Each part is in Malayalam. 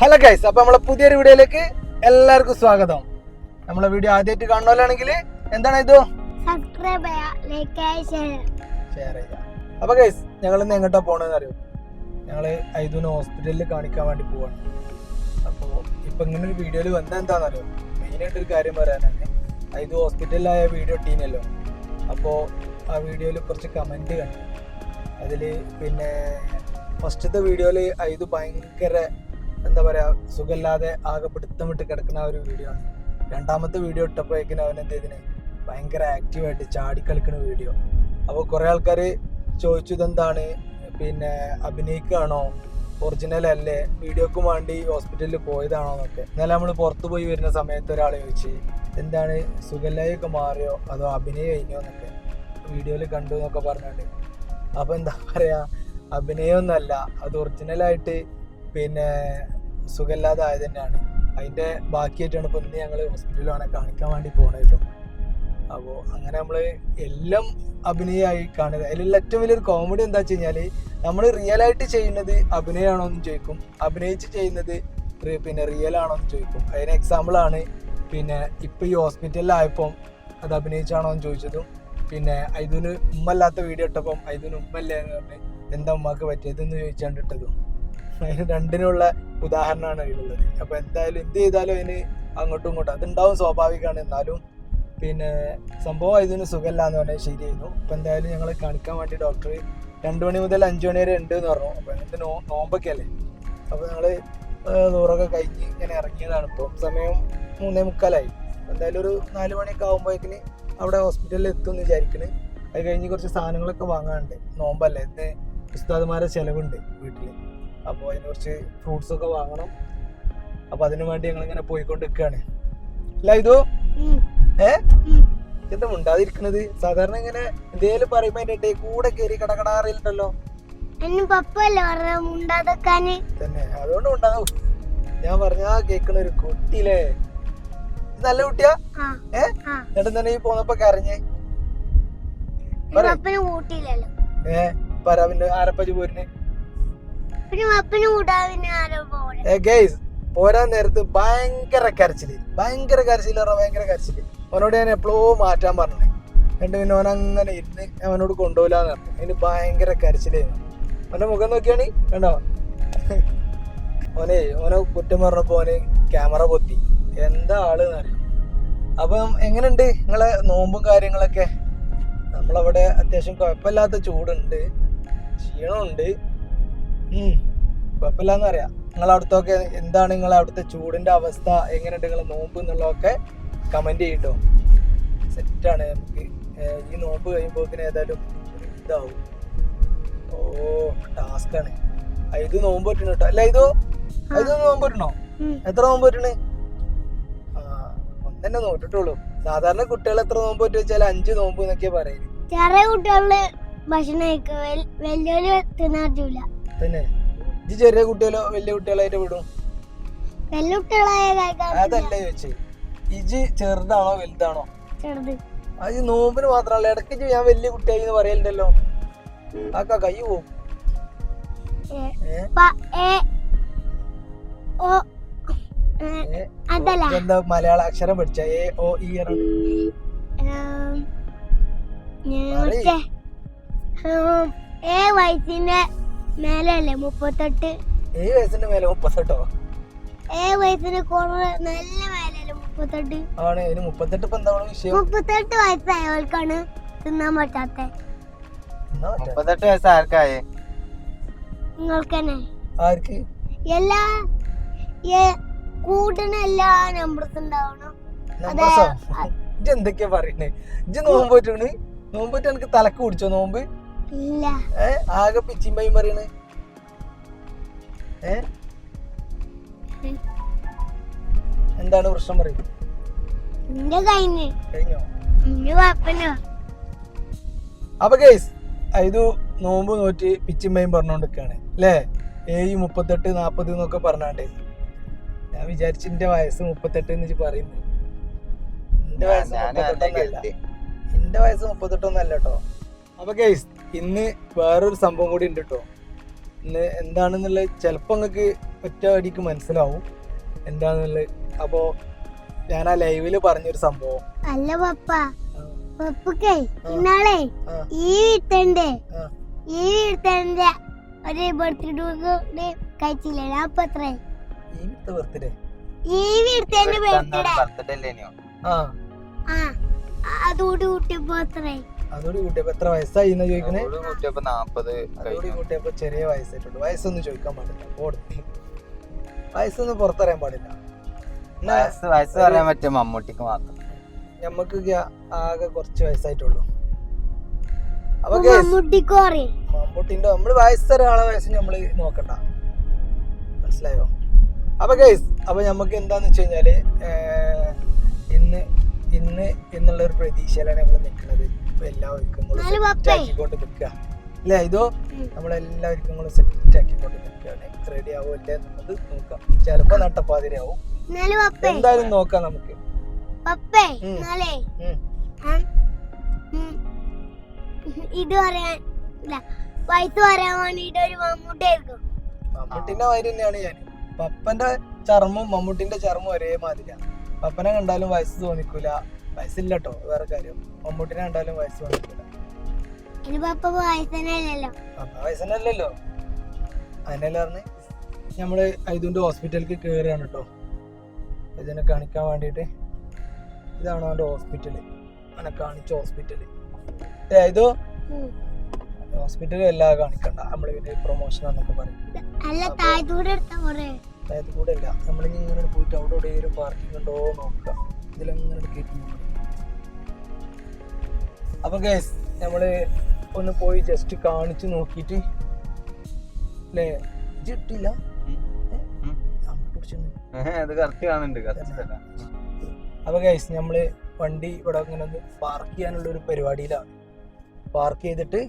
ഹലോ ഗൈസ് അപ്പൊ നമ്മളെ പുതിയൊരു വീഡിയോയിലേക്ക് എല്ലാവർക്കും സ്വാഗതം. നമ്മളെ വീഡിയോ ആദ്യമായിട്ട് കാണുന്നവരാണെങ്കിൽ എന്താണ് ഇത്? ഷെയർ ഷെയർ ചെയ്യുക അപ്പൊ ഗൈസ് ഞങ്ങൾ ഇന്ന് എങ്ങോട്ടാ പോണെന്ന് അറിയോ? ഞങ്ങൾ ഐദൂന് ഹോസ്പിറ്റലിൽ കാണിക്കാൻ വേണ്ടി പോവാണ്. അപ്പോൾ ഇപ്പൊ ഇങ്ങനെ ഒരു വീഡിയോയിൽ വന്ന വന്നത് മെയിൻ ആയിട്ട് ഒരു കാര്യം പറയാനാണ്. ഐദു ഹോസ്പിറ്റലിലായ വീഡിയോ ഇട്ടീനല്ലോ. അപ്പോൾ ആ വീഡിയോയിൽ കുറച്ച് കമന്റ് കണ്ടു. അതിൽ പിന്നെ ഫസ്റ്റത്തെ വീഡിയോയിൽ ഐദു ഭയങ്കര എന്താ പറയുക സുഖമില്ലാതെ ആകെ പിടുത്തം വിട്ട് കിടക്കുന്ന ഒരു വീഡിയോ ആണ്. രണ്ടാമത്തെ വീഡിയോ ഇട്ടപ്പോഴേക്കിനും അവൻ എന്ത് ചെയ്തിന്? ഭയങ്കര ആക്റ്റീവായിട്ട് ചാടി കളിക്കുന്ന വീഡിയോ അപ്പോൾ കുറേ ആൾക്കാർ ചോദിച്ചു ഇതെന്താണ്? പിന്നെ അഭിനയിക്കുകയാണോ? ഒറിജിനൽ അല്ലേ? വീഡിയോക്ക് വേണ്ടി ഹോസ്പിറ്റലിൽ പോയതാണോ എന്നൊക്കെ. എന്നാലും നമ്മൾ പുറത്തു പോയി വരുന്ന സമയത്ത് ഒരാൾ ചോദിച്ച് എന്താണ്? സുഖല്ലായൊക്കെ മാറിയോ? അതോ അഭിനയം കഴിഞ്ഞോ? എന്നൊക്കെ വീഡിയോയിൽ കണ്ടു എന്നൊക്കെ പറഞ്ഞുകൊണ്ട് അപ്പോൾ എന്താ പറയുക അഭിനയമൊന്നുമല്ല. അത് ഒറിജിനലായിട്ട് പിന്നെ സുഖമില്ലാതെ ആയത് തന്നെയാണ് അതിന്റെ ബാക്കിയായിട്ടാണ് ഇപ്പോൾ ഇന്ന് ഞങ്ങൾ ഹോസ്പിറ്റലിലാണ് കാണിക്കാൻ വേണ്ടി പോകണത് കേട്ടോ. അപ്പോൾ അങ്ങനെ നമ്മൾ എല്ലാം അഭിനയമായി കാണുക. അതിലുള്ള ഏറ്റവും വലിയൊരു കോമഡി എന്താ വെച്ച് കഴിഞ്ഞാൽ നമ്മൾ റിയൽ ആയിട്ട് ചെയ്യുന്നത് അഭിനയമാണോ എന്ന് ചോദിക്കും. അഭിനയിച്ച് ചെയ്യുന്നത് പിന്നെ റിയൽ ആണോ എന്ന് ചോദിക്കും. അതിന് എക്സാമ്പിളാണ് പിന്നെ ഇപ്പം ഈ ഹോസ്പിറ്റലിലായപ്പം അത് അഭിനയിച്ചാണോ എന്ന് ചോദിച്ചതും പിന്നെ അതിന് ഉമ്മല്ലാത്ത വീഡിയോ ഇട്ടപ്പം അതിന് ഉമ്മല്ലേ എന്ന് പറഞ്ഞ് എന്താ ഉമ്മക്ക് പറ്റിയതെന്ന് ചോദിച്ചാണ്ട് ഇട്ടതും അതിന് രണ്ടിനുള്ള ഉദാഹരണമാണ് അതിലുള്ളത്. അപ്പോൾ എന്തായാലും എന്ത് ചെയ്താലും അതിന് അങ്ങോട്ടും ഇങ്ങോട്ടും അതുണ്ടാവും സ്വാഭാവികമാണ്. എന്നാലും പിന്നെ സംഭവം ഇതിന് സുഖമില്ല എന്ന് പറഞ്ഞാൽ ശരിയായിരുന്നു. അപ്പോൾ എന്തായാലും ഞങ്ങൾ കാണിക്കാൻ വേണ്ടി ഡോക്ടർ രണ്ട് മണി മുതൽ അഞ്ച് മണി വരെ ഉണ്ട് എന്ന് പറഞ്ഞു. അപ്പോൾ എന്നിട്ട് നോ നോമ്പൊക്കെ അല്ലേ? അപ്പോൾ ഞങ്ങൾ നൂറൊക്കെ കഴിഞ്ഞ് ഇങ്ങനെ ഇറങ്ങിയതാണ്. ഇപ്പോൾ സമയം മൂന്നേ മുക്കാലായി. എന്തായാലും ഒരു നാല് മണിയൊക്കെ ആകുമ്പോഴേക്കിന് അവിടെ ഹോസ്പിറ്റലിൽ എത്തും എന്ന് വിചാരിക്കണ്. അത് കഴിഞ്ഞ് കുറച്ച് സാധനങ്ങളൊക്കെ വാങ്ങാനുണ്ട്. നോമ്പല്ലേ? ഇന്ന് ഉസ്താദ്മാരെ ചിലവുണ്ട് വീട്ടിൽ അപ്പോൾ അതിന് കുറച്ച് ഫ്രൂട്ട്സ് ഒക്കെ വാങ്ങണം. അപ്പൊ അതിനു വേണ്ടി ഞങ്ങളിങ്ങനെ പോയിക്കൊണ്ട് നിൽക്കുകയാണ് അല്ല ഇതോ? ഏ? എന്താ ഉണ്ടാതിരിക്കണത് സാധാരണ ഇങ്ങനെ എന്തേലും പറയുമ്പോ ഇടയിൽ കൂടെ കയറി കടകടാറില്ലല്ലോ. തന്നെ. അതുകൊണ്ട് ഉണ്ടാകും ഞാൻ പറഞ്ഞാ കേക്കണ ഒരു കുട്ടിയില്ലേ? നല്ല കുട്ടിയാ? ഏഹ് ഏ? എന്നിട്ട് തന്നെ ഈ പോന്നപ്പോ കരഞ്ഞേ? ഏ? പറ പിന്നെ ആരപ്പജ് പോരിന് പോരാൻ നേരത്ത് ഭയങ്കര കരച്ചിൽ. ഭയങ്കര കരച്ചിൽ ഭയങ്കര കരച്ചിൽ. അവനോട് ഞാൻ എപ്പോഴോ മാറ്റാൻ പറഞ്ഞു എന്നിട്ട് പിന്നെ അവൻ അങ്ങനെ ഇരുന്ന് അവനോട് കൊണ്ടുപോലാന്ന് പറഞ്ഞു. അതിന് ഭയങ്കര കരച്ചിലായിരുന്നു അവന്റെ മുഖം നോക്കിയാണ് കണ്ടോ? ഓനെ ഓനെ കുറ്റം പറഞ്ഞപ്പോ ഓന് ക്യാമറ പൊത്തി. എന്താ ആൾ എന്നറിയാം അപ്പം എങ്ങനെയുണ്ട് നിങ്ങളെ നോമ്പും കാര്യങ്ങളൊക്കെ? നമ്മളവിടെ അത്യാവശ്യം കുഴപ്പമില്ലാത്ത ചൂടുണ്ട്. ക്ഷീണമുണ്ട്. കുഴപ്പമില്ലാന്ന് പറയാം. നിങ്ങൾ അവിടുത്തൊക്കെ എന്താണ് നിങ്ങൾ അവിടുത്തെ ചൂടിന്റെ അവസ്ഥ? എങ്ങനെയുണ്ട് നിങ്ങൾ നോമ്പ് എന്നുള്ളതൊക്കെ കമന്റ് ചെയ്യട്ടോ. സെറ്റാണ് നമുക്ക്. ഈ നോമ്പ് കഴിയുമ്പോക്കിന് ഏതായാലും ഇതാവും. ഓ ടാസ്ക് ആണ്. ആ, ഇത് നോമ്പ് പറ്റണ കേട്ടോ അല്ല ഇതോ? ഇത് നോമ്പ് പറ്റണോ? എത്ര നോമ്പ് പറ്റണേ? ആ ഒന്നെന്നെ നോട്ടിട്ടുള്ളൂ സാധാരണ കുട്ടികൾ എത്ര നോമ്പ് പറ്റുക വെച്ചാൽ അഞ്ച് നോമ്പ് എന്നൊക്കെയാ പറയുന്നത് ചെറിയ കുട്ടികളിൽ ഭക്ഷണം കഴിക്കും വലിയൊരു തിന്നാറ്റില്ല തന്നെ. ഇത് ചെറിയ കുട്ടികളോ വലിയ കുട്ടികളായിട്ട് വിടും? വലിയ. അതല്ല ചോദിച്ചേ. ഇജ് ചെറുതാണോ വലുതാണോ? ചെറുത്. അത് ഈ നോമ്പിന് മാത്രമല്ല ഇടയ്ക്ക് ഞാൻ വലിയ കുട്ടിയായി എന്ന് പറയലുണ്ടല്ലോ. ആക്കാ കൈ പോവും? എന്താ മലയാള അക്ഷരം പഠിച്ച? എ ഓ ഇ വയസ്സിന്റെ മേലല്ലേ മുപ്പത്തെട്ട്? ഏഴ് വയസ്സിന്റെ മേലെ മുപ്പത്തെട്ടോ? ഏഴ് വയസ്സിന് കുറവ്. നല്ല മേലല്ലേ മുപ്പത്തെട്ട്? ആണ് ഇതിന് മുപ്പത്തെട്ട് ഇപ്പൊ എന്താണ് വിഷയം? മുപ്പത്തെട്ട് വയസ്സായവർക്കാണ് തിന്നാൻ പറ്റാത്ത? മുപ്പത്തെട്ട് വയസ്സ് ആർക്കായേ? നിങ്ങൾക്ക് തന്നെ ആർക്ക്? എല്ലാ ഏ കൂട്ടിന് എല്ലാ നമ്പേഴ്സ് ഉണ്ടാവണം. എന്തൊക്കെയാ പറയുന്നേ ഇജ്ജ് നോമ്പ് നോമ്പോറ്റ് നോമ്പ് പറ്റി എനിക്ക് തലക്ക് കുടിച്ചോ നോമ്പ്? ഏ? ആകെ പയ്യും പറയണ്. ഏ? എന്താണ് പ്രശ്നം പറയും. എന്റെ കഴിഞ്ഞ്. കഴിഞ്ഞോ? എന്റെ കുഴപ്പമില്ല. അപ്പൊ കേസ് ഇത് നോമ്പ് നോറ്റ് പിച്ചിമ്മയും പറഞ്ഞോണ്ടിരിക്കാണ്. അല്ലേ ഏഴ് മുപ്പത്തെട്ട് നാപ്പത് എന്നൊക്കെ പറഞ്ഞാണ്ട്. ഞാൻ വിചാരിച്ചു എന്റെ വയസ്സ് മുപ്പത്തെട്ട് എന്ന് പറയുന്നു. എന്റെ വയസ്സ് മുപ്പത്തെട്ടൊന്നല്ല എന്റെ വയസ്സ് മുപ്പത്തെട്ടൊന്നല്ല കേട്ടോ അപ്പൊ ഗൈസ് ഇന്ന് വേറൊരു സംഭവം കൂടി ഉണ്ട് കേട്ടോ ഇന്ന് എന്താണെന്നുള്ളത് ചിലപ്പോൾ നിങ്ങൾക്ക് ഒറ്റ അടിക്ക് മനസ്സിലാവും. എന്താണെന്നുള്ളത്? അപ്പോൾ ഞാൻ ആ ലൈവിൽ പറഞ്ഞൊരു സംഭവം. അല്ല പപ്പ. പപ്പക്കേ ഇന്നാളെ ഈ വീട്ടന്റെ. ഈ വീട്ടന്റെ ഒരു ബർത്ത്ഡേ കഴിച്ചില്ലേ? അപ്പൊ എത്ര? ഈ ബർത്ത്ഡേ ഈ വീട്ടന്റെ ബർത്ത്ഡേ ആ. ആ. അതോട് കൂട്ടിയപ്പോ എത്ര? അതോട് കൂട്ടിയപ്പോ എത്ര വയസ്സായി എന്ന് ചോദിക്കണേ കൂട്ടിയപ്പോ നാപ്പത് അതോട് കൂട്ടിയപ്പോ ചെറിയ വയസ്സായിട്ടുണ്ട്. വയസ്സൊന്നും ചോദിക്കാൻ പാടില്ല. ഓട്. വയസ്സൊന്നും പുറത്തറിയാൻ പാടില്ല. വയസ്സ് വയസ്സ് പറയാൻ പറ്റും മമ്മൂട്ടിക്ക് മാത്രം. ഞമ്മക്ക് ആകെ കുറച്ച് വയസ്സായിട്ടുള്ളൂ. അപ്പൊ guys, മമ്മൂട്ടിക്കോ അറിയും മമ്മൂട്ടിന്റെ നമ്മൾ വയസ്സൊരാളെ വയസ്സ് നമ്മൾ നോക്കണ്ട. മനസ്സിലായോ? അപ്പൊ ഗൈസ് അപ്പൊ നമുക്ക് എന്താന്ന് വെച്ച് കഴിഞ്ഞാൽ ഇന്ന് ഇന്ന് എന്നുള്ള ഒരു പ്രതീക്ഷയിലാണ് നമ്മൾ നിൽക്കുന്നത് set പപ്പേ. നിൽക്കുക. അല്ലേ? ഇതോ. നമ്മളെല്ലാവർക്കും കൂടെ സെറ്റ് ആക്കിക്കൊണ്ട് നിൽക്കുകയാണ്. റെഡി ആവോ ഇല്ലേ എന്നുള്ളത് നോക്കാം. ചിലപ്പോ നട്ടപ്പാതിരാവും. ആവും എന്തായാലും നോക്കാം നമുക്ക്. ഇത് പറയാൻ വയസ്സ് പറയാൻ വേണ്ടിട്ട് ഒരു മമ്മൂട്ടിയായിരിക്കും മമ്മൂട്ടിന്റെ വയറ് തന്നെയാണ് ഞാൻ. പപ്പന്റെ ചർമ്മം മമ്മൂട്ടിന്റെ ചർമ്മം ഒരേ മാതിരിയാണ് പപ്പനെ കണ്ടാലും വയസ്സ് തോന്നിക്കൂല. വയസ്സില്ല കേട്ടോ വേറെ കാര്യം. മമ്മൂട്ടിനെ കണ്ടാലും വയസ്സ് പപ്പ വയസ്സനല്ലല്ലോ അതിനല്ല പറഞ്ഞ്? നമ്മൾ ഐതുന്റെ ഹോസ്പിറ്റലിലേക്ക് കയറുകയാണ് കേട്ടോ ഇതിനെ കാണിക്കാൻ വേണ്ടിയിട്ട്. ഇതാണ് അവന്റെ ഹോസ്പിറ്റൽ. അവനെ കാണിച്ച ഹോസ്പിറ്റൽ. ഏതോ ഇതോ ഹോസ്പിറ്റലിൽ എല്ലാം കാണിക്കണ്ട. നമ്മൾ പിന്നെ പ്രൊമോഷൻ എന്നൊക്കെ പറയും. അതായത് കൂടെ ഇങ്ങനെ പോയിട്ട് അവിടെ എവിടെയെങ്കിലും പാർക്കിംഗ് ഉണ്ടോ നോക്കുക. ഇതിലങ്ങനെ കയറ്റി അപ്പൊ ഗൈസ് നമ്മൾ ഒന്ന് പോയി ജസ്റ്റ് കാണിച്ചു നോക്കിയിട്ട് അല്ലേ കറക്റ്റ് അപ്പൊ ഗൈസ് നമ്മൾ വണ്ടി ഇവിടെ അങ്ങനെ ഒന്ന് പാർക്ക് ചെയ്യാനുള്ള ഒരു പരിപാടിയിലാണ്. പാർക്ക് ചെയ്തിട്ട്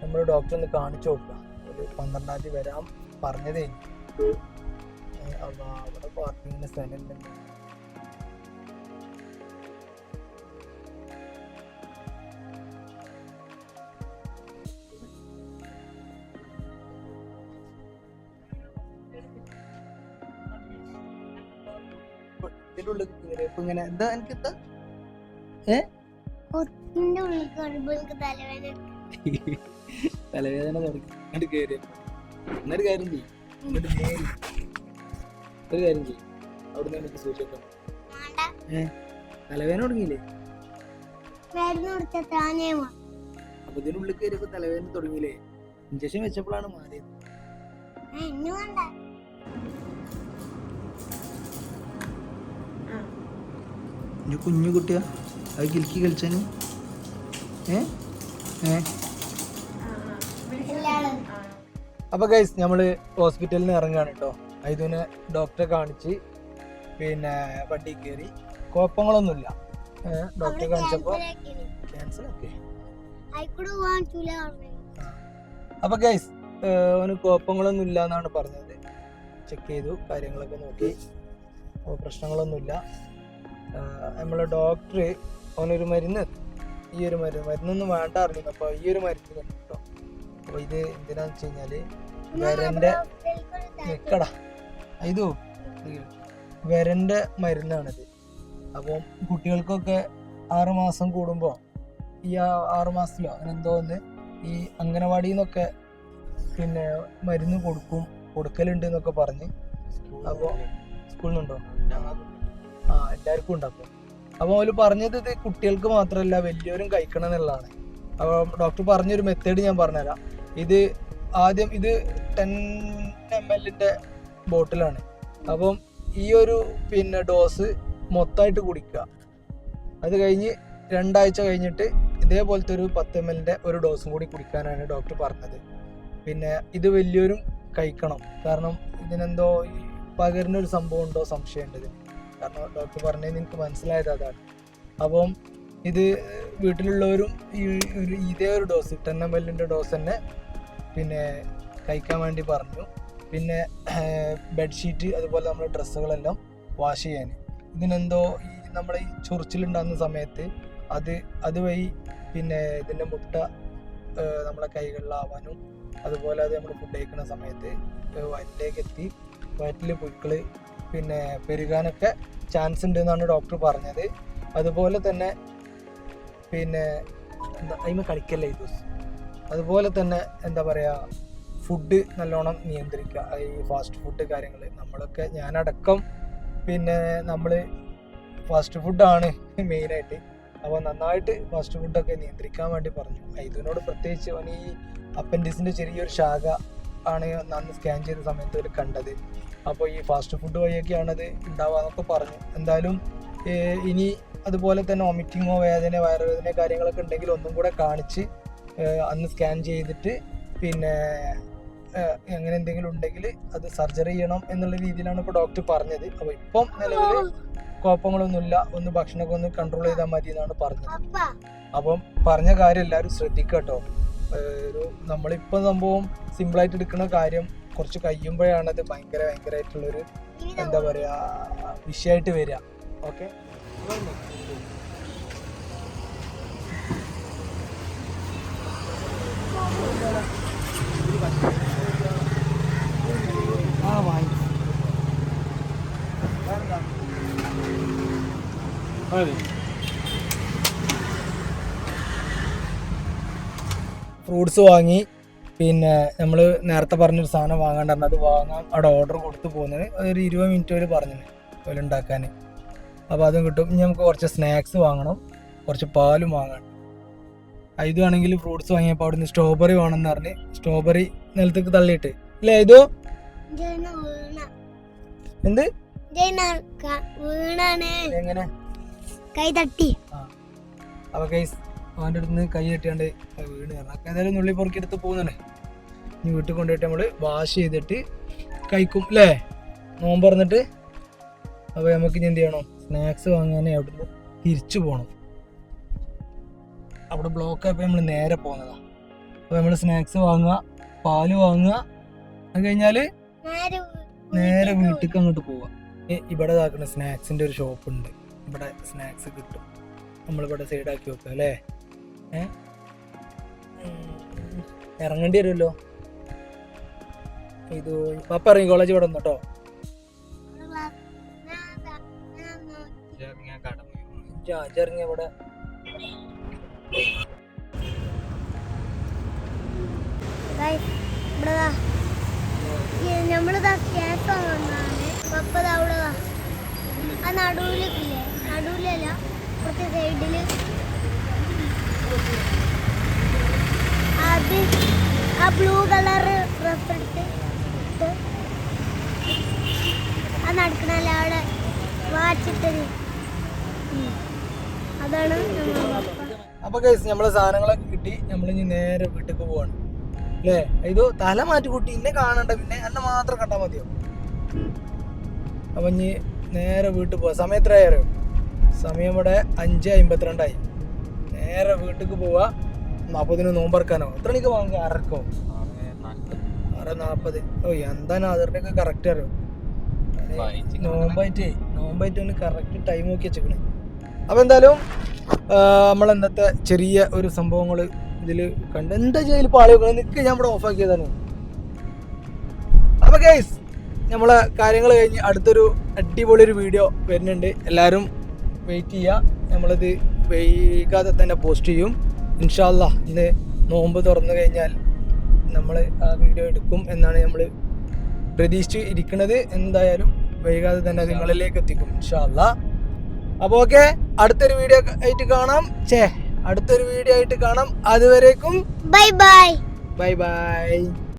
നമ്മൾ ഡോക്ടറെ ഒന്ന് കാണിച്ചു നോക്കുക ഒരു പന്ത്രണ്ടാം തീയതി വരാൻ പറഞ്ഞതേ. അവിടെ പാർക്ക് അവിടെ പാർക്കിങ്ങിന് സ്ഥലമില്ല ഇതിന്റെ ഉള്ളിൽ. ഇപ്പൊ ഇങ്ങനെ എന്താ എനിക്ക് എന്താ? തലവേദന തുടങ്ങി കയറി എന്നൊരു കാര്യം ചെയ്യും. ഒരു കാര്യം ചെയ്യും. അവിടുന്ന് എനിക്ക് സൂചിക്കാം തലവേദന തുടങ്ങിയില്ലേ. അപ്പൊ ഇതിനുള്ളിൽ കയറിയപ്പോ തലവേദന തുടങ്ങിയില്ലേ? ഇഞ്ചക്ഷൻ വെച്ചപ്പോഴാണ് മാറിയത്. ഇനി കുഞ്ഞു കുട്ടിയാ? അത് കിൽക്കി കളിച്ചാന്. ഏ? ഏ? അപ്പോൾ അപ്പൊ ഗൈസ് നമ്മൾ ഹോസ്പിറ്റലിൽ നിന്ന് ഇറങ്ങാണ് കേട്ടോ അതിന് ഡോക്ടറെ കാണിച്ച് പിന്നെ വണ്ടി കയറി. കുഴപ്പങ്ങളൊന്നുമില്ല. ഡോക്ടറെ കാണിച്ചപ്പോൾ ക്യാൻസർ ഒക്കെ അപ്പോൾ ഗൈസ് അവന് കുഴപ്പങ്ങളൊന്നും ഇല്ല എന്നാണ് പറഞ്ഞത്. ചെക്ക് ചെയ്തു കാര്യങ്ങളൊക്കെ നോക്കി. പ്രശ്നങ്ങളൊന്നുമില്ല. നമ്മളെ ഡോക്ടർ അവനൊരു മരുന്ന്. ഈ ഒരു മരുന്ന് മരുന്നൊന്നും വേണ്ട അറിഞ്ഞു അപ്പൊ ഈ ഒരു മരുന്ന് തന്നെ കേട്ടോ അപ്പൊ ഇത് എന്തിനാന്ന് വെച്ച് കഴിഞ്ഞാൽ വരന്റെ നിക്കടാ ഇതോ വരന്റെ മരുന്നാണിത്. അപ്പം കുട്ടികൾക്കൊക്കെ ആറുമാസം കൂടുമ്പോൾ ഈ ആ- ആറ് മാസത്തിലോ അങ്ങനെ എന്തോ ഒന്ന് ഈ അംഗനവാടിയിൽ നിന്നൊക്കെ പിന്നെ മരുന്ന് കൊടുക്കും കൊടുക്കലുണ്ട് എന്നൊക്കെ പറഞ്ഞ്. അപ്പൊ സ്കൂളിൽ നിന്നുണ്ടോ എല്ലാവർക്കും ഉണ്ടാക്കും. അപ്പോൾ അവർ പറഞ്ഞത് ഇത് കുട്ടികൾക്ക് മാത്രമല്ല വലിയവരും കഴിക്കണം എന്നുള്ളതാണ്. അപ്പോൾ ഡോക്ടർ പറഞ്ഞൊരു മെത്തേഡ് ഞാൻ പറഞ്ഞുതരാം. ഇത് ആദ്യം ഇത് ടെൻ എം എല്ലിന്റെ ബോട്ടിലാണ് അപ്പം ഈ ഒരു പിന്നെ ഡോസ് മൊത്തമായിട്ട് കുടിക്കുക. അത് കഴിഞ്ഞ് രണ്ടാഴ്ച കഴിഞ്ഞിട്ട് ഇതേപോലത്തെ ഒരു പത്ത് എം എല്ലിന്റെ ഒരു ഡോസും കൂടി കുടിക്കാനാണ് ഡോക്ടർ പറഞ്ഞത്. പിന്നെ ഇത് വലിയൊരു കഴിക്കണം. കാരണം ഇതിനെന്തോ പകരുന്ന ഒരു സംഭവം ഉണ്ടോ സംശയമുണ്ട് ഇതിന്. കാരണം ഡോക്ടർ പറഞ്ഞത് നിങ്ങൾക്ക് മനസ്സിലായത് അതാണ്. അപ്പം ഇത് വീട്ടിലുള്ളവരും ഈ ഒരു ഇതേ ഒരു ഡോസ് ടെൻ എം എല്ലിന്റെ ഡോസ് തന്നെ പിന്നെ കഴിക്കാൻ വേണ്ടി പറഞ്ഞു. പിന്നെ ബെഡ്ഷീറ്റ് അതുപോലെ നമ്മുടെ ഡ്രസ്സുകളെല്ലാം വാഷ് ചെയ്യാൻ. ഇതിനെന്തോ ഈ നമ്മുടെ ഈ ചൊറിച്ചിലുണ്ടാകുന്ന സമയത്ത് അത് അതുവഴി പിന്നെ ഇതിന്റെ മുട്ട നമ്മളെ കൈകളിലാവാനും അതുപോലെ അത് നമ്മൾ ഫുഡ് കഴിക്കുന്ന സമയത്ത് വയറ്റിലേക്ക് എത്തി. വയറ്റിൽ പുഴുക്കൾ പിന്നെ പെരുകാനൊക്കെ ചാൻസ് ഉണ്ട് എന്നാണ് ഡോക്ടർ പറഞ്ഞത്. അതുപോലെ തന്നെ പിന്നെ എന്താ അതിമ കളിക്കല്ലേ ഇത് അതുപോലെ തന്നെ എന്താ പറയുക ഫുഡ് നല്ലോണം നിയന്ത്രിക്കുക. ഈ ഫാസ്റ്റ് ഫുഡ് കാര്യങ്ങൾ നമ്മളൊക്കെ ഞാനടക്കം പിന്നെ നമ്മൾ ഫാസ്റ്റ് ഫുഡാണ് മെയിനായിട്ട് അപ്പോൾ നന്നായിട്ട് ഫാസ്റ്റ് ഫുഡൊക്കെ നിയന്ത്രിക്കാൻ വേണ്ടി പറഞ്ഞു. ഇതിനോട് പ്രത്യേകിച്ച് അവൻ ഈ അപ്പൻഡിസിന്റെ ചെറിയൊരു ശാഖ ആണ് അന്ന് സ്കാൻ ചെയ്ത സമയത്ത് അവർ കണ്ടത്. അപ്പോൾ ഈ ഫാസ്റ്റ് ഫുഡ് വഴിയൊക്കെയാണത് ഉണ്ടാവാന്നൊക്കെ പറഞ്ഞു. എന്തായാലും ഇനി അതുപോലെ തന്നെ വോമിറ്റിങ്ങോ വേദന വയറുവേദന കാര്യങ്ങളൊക്കെ ഉണ്ടെങ്കിൽ ഒന്നും കൂടെ കാണിച്ച് അന്ന് സ്കാൻ ചെയ്തിട്ട് പിന്നെ അങ്ങനെ എന്തെങ്കിലും ഉണ്ടെങ്കിൽ അത് സർജറി ചെയ്യണം എന്നുള്ള രീതിയിലാണ് ഇപ്പോൾ ഡോക്ടർ പറഞ്ഞത്. അപ്പോൾ ഇപ്പം നിലവിൽ കുഴപ്പങ്ങളൊന്നുമില്ല. ഒന്ന് ഭക്ഷണമൊക്കെ ഒന്ന് കൺട്രോൾ ചെയ്താൽ മതി എന്നാണ് പറഞ്ഞത്. അപ്പ. പറഞ്ഞ കാര്യം എല്ലാവരും ശ്രദ്ധിക്കുക കേട്ടോ. ഏഹ് ഒരു നമ്മളിപ്പോ സംഭവം സിമ്പിളായിട്ട് എടുക്കുന്ന കാര്യം കുറച്ച് കഴിയുമ്പോഴാണ് അത് ഭയങ്കര ഭയങ്കരമായിട്ടുള്ളൊരു എന്താ പറയാ വിഷയമായിട്ട് വരിക. ഓക്കെ ആ വാങ്ങി ഫ്രൂട്ട്സ് വാങ്ങി. പിന്നെ നമ്മൾ നേരത്തെ പറഞ്ഞൊരു സാധനം വാങ്ങാണ്ടായിരുന്നു അത് വാങ്ങാൻ അവിടെ ഓർഡർ കൊടുത്തു പോകുന്നത് ഒരു ഇരുപത് മിനിറ്റ് വരെ പറഞ്ഞു അതിൽ ഉണ്ടാക്കാൻ അപ്പോൾ അതും കിട്ടും. ഇനി നമുക്ക് കുറച്ച് സ്നാക്സ് വാങ്ങണം. കുറച്ച് പാലും വാങ്ങണം ഇതാണെങ്കിൽ ഫ്രൂട്ട്സ് വാങ്ങിയപ്പോൾ അവിടുന്ന് സ്ട്രോബെറി വേണമെന്ന് പറഞ്ഞ് സ്ട്രോബെറി നിലത്തേക്ക് തള്ളിയിട്ട്. ഇല്ലേ ഇതോ എന്ത്? ക- എങ്ങനെ? കൈ തട്ടി. അപ്പോൾ കൈസ് അവന്റെ അടുത്ത് നിന്ന് കൈ കെട്ടിയാണ്ട് വീണ് കയറണം അപ്പം ഏതായാലും നുള്ളി പൊറുക്കി എടുത്ത് പോകുന്നതാണ് ഇനി വീട്ടിൽ കൊണ്ടുപോയിട്ട് നമ്മൾ വാഷ് ചെയ്തിട്ട് കഴിക്കും അല്ലേ നോമ്പ് പറഞ്ഞിട്ട് അപ്പോൾ നമുക്ക് ഇനി എന്ത് ചെയ്യണം? സ്നാക്സ് വാങ്ങാൻ അവിടുന്ന് തിരിച്ചു പോകണം അവിടെ ബ്ലോക്ക് ആയപ്പോൾ നമ്മൾ നേരെ പോകുന്നതാണ് അപ്പോൾ നമ്മൾ സ്നാക്സ് വാങ്ങുക പാൽ വാങ്ങുക. അത് കഴിഞ്ഞാൽ നേരെ വീട്ടിലേക്ക് അങ്ങോട്ട് പോവുക. ഇവിടെ ഇതാക്കുന്ന സ്നാക്സിന്റെ ഒരു ഷോപ്പ് ഉണ്ട്. ഇവിടെ സ്നാക്സ് കിട്ടും. നമ്മളിവിടെ സൈഡാക്കി വെക്കുക അല്ലേ. ഇറങ്ങേണ്ടി വരുമല്ലോ. ഇത് പപ്പ ഇറങ്ങി കോളേജ് ഇവിടെ കേട്ടോ ഇറങ്ങി ഇവിടെ. നമ്മളിതാ വന്നാണ് പപ്പത്. ആ നടുവിലല്ല കുറച്ച് സൈഡിൽ അത് ബ്ലൂ കളർ ഡ്രസ് എടുത്ത് ആ നടക്കണല്ലേ അവിടെ വാച്ചിട്ടത് അതാണ് അപ്പൊ കേസ് നമ്മളെ സാധനങ്ങളൊക്കെ കിട്ടി. നമ്മളിനി നേരെ വീട്ടിലേക്ക് പോവാണ്. അല്ലേ? ഇത് തല മാറ്റി കൂട്ടി. ഇന്നെ കാണണ്ട പിന്നെ എന്നെ മാത്രം കണ്ടാൽ മതിയോ? അപ്പൊ ഇനി നേരെ വീട്ടിൽ പോവാ. സമയം എത്രയായോ സമയം ഇവിടെ അഞ്ച് അമ്പത്തിരണ്ടായി. നേരെ വീട്ടിലേക്ക് പോവാ. നാൽപ്പതിന് നോമ്പറക്കാനോ? എത്ര മണിക്ക് വാങ്ങുക? അരക്കോ? ആറ് നാൽപ്പത് ഓ എന്താ നാദറിനൊക്കെ കറക്റ്റ് അറിയോ? നോമ്പായിട്ടേ നോമ്പായിട്ട് ഒന്ന് കറക്റ്റ് ടൈം നോക്കി വെച്ചേക്കണേ. അപ്പൊ എന്തായാലും നമ്മൾ ഇന്നത്തെ ചെറിയ ഒരു സംഭവങ്ങൾ ഇതിൽ കണ്ട് എന്താ ചെയ്യൽ പാളിയൊക്കെ നിൽക്കുക നിൽക്ക് ഞാൻ ഇവിടെ ഓഫാക്കിയതാണ് അപ്പൊ ഗൈസ് നമ്മളെ കാര്യങ്ങൾ കഴിഞ്ഞ് അടുത്തൊരു അടിപൊളി ഒരു വീഡിയോ വരുന്നുണ്ട്. എല്ലാവരും വെയിറ്റ് ചെയ്യുക നമ്മളിത് വൈകാതെ തന്നെ പോസ്റ്റ് ചെയ്യും. ഇൻഷാല്ല ഇന്ന് നോമ്പ് തുറന്നു കഴിഞ്ഞാൽ നമ്മൾ ആ വീഡിയോ എടുക്കും എന്നാണ് നമ്മൾ പ്രതീക്ഷിച്ച് ഇരിക്കുന്നത് എന്തായാലും വൈകാതെ തന്നെ അത് നിങ്ങളിലേക്ക് എത്തിക്കും ഇൻഷാല്ല അപ്പോൾ ഓക്കെ അടുത്തൊരു വീഡിയോ ആയിട്ട് കാണാം. ചേ അടുത്തൊരു വീഡിയോ ആയിട്ട് കാണാം. അതുവരേക്കും ബൈ ബൈ. Bye bye.